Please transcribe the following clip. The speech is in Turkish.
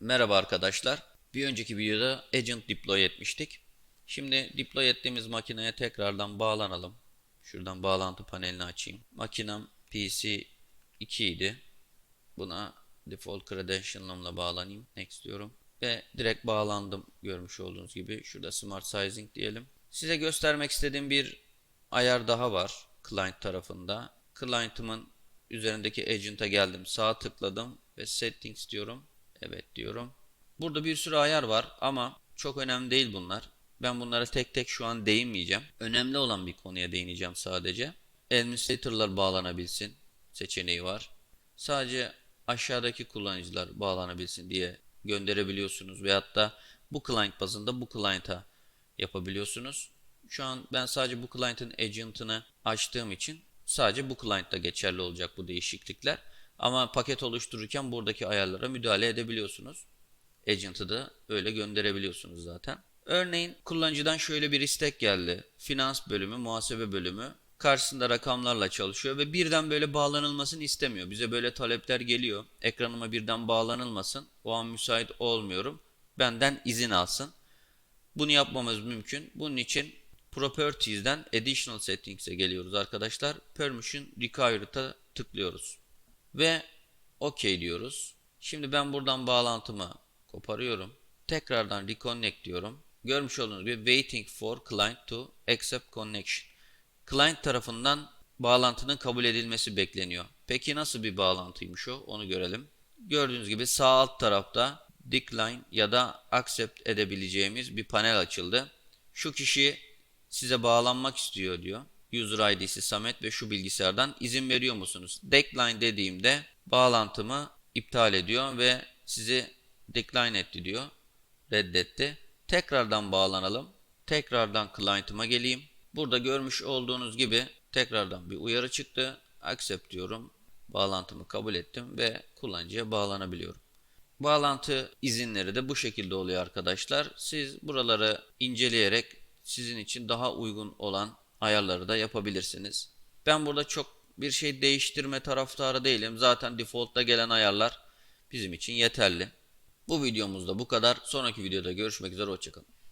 Merhaba arkadaşlar. Bir önceki videoda Agent deploy etmiştik. Şimdi deploy ettiğimiz makineye tekrardan bağlanalım. Şuradan bağlantı panelini açayım. Makinem PC 2 idi. Buna default credential'ımla bağlanayım. Next diyorum. Ve direkt bağlandım görmüş olduğunuz gibi. Şurada Smart Sizing diyelim. Size göstermek istediğim bir ayar daha var client tarafında. Client'ımın üzerindeki agent'a geldim. Sağ tıkladım ve settings diyorum. Evet diyorum. Burada bir sürü ayar var ama çok önemli değil bunlar. Ben bunlara tek tek şu an değinmeyeceğim. Önemli olan bir konuya değineceğim sadece. Administrator'lar bağlanabilsin seçeneği var. Sadece aşağıdaki kullanıcılar bağlanabilsin diye gönderebiliyorsunuz veyahut da bu client bazında bu client'a yapabiliyorsunuz. Şu an ben sadece bu client'ın agent'ını açtığım için sadece bu client'ta geçerli olacak bu değişiklikler. Ama paket oluştururken buradaki ayarlara müdahale edebiliyorsunuz. Agent'ı da öyle gönderebiliyorsunuz zaten. Örneğin kullanıcıdan şöyle bir istek geldi. Finans bölümü, muhasebe bölümü karşısında rakamlarla çalışıyor ve birden böyle bağlanılmasını istemiyor. Bize böyle talepler geliyor. Ekranıma birden bağlanılmasın. O an müsait olmuyorum. Benden izin alsın. Bunu yapmamız mümkün. Bunun için Properties'den Additional Settings'e geliyoruz arkadaşlar. Permission Required'a tıklıyoruz. Ve OK diyoruz. Şimdi ben buradan bağlantımı koparıyorum. Tekrardan Reconnect diyorum. Görmüş olduğunuz gibi Waiting for Client to Accept Connection. Client tarafından bağlantının kabul edilmesi bekleniyor. Peki nasıl bir bağlantıymış o? Onu görelim. Gördüğünüz gibi sağ alt tarafta decline ya da accept edebileceğimiz bir panel açıldı. Şu kişi size bağlanmak istiyor diyor. User ID'si Samet ve şu bilgisayardan izin veriyor musunuz? Decline dediğimde bağlantımı iptal ediyor ve sizi decline etti diyor. Reddetti. Tekrardan bağlanalım. Tekrardan client'ıma geleyim. Burada görmüş olduğunuz gibi tekrardan bir uyarı çıktı. Accept diyorum. Bağlantımı kabul ettim ve kullanıcıya bağlanabiliyorum. Bağlantı izinleri de bu şekilde oluyor arkadaşlar. Siz buraları inceleyerek sizin için daha uygun olan ayarları da yapabilirsiniz. Ben burada çok bir şey değiştirme taraftarı değilim. Zaten default'ta gelen ayarlar bizim için yeterli. Bu videomuzda bu kadar. Sonraki videoda görüşmek üzere. Hoşçakalın.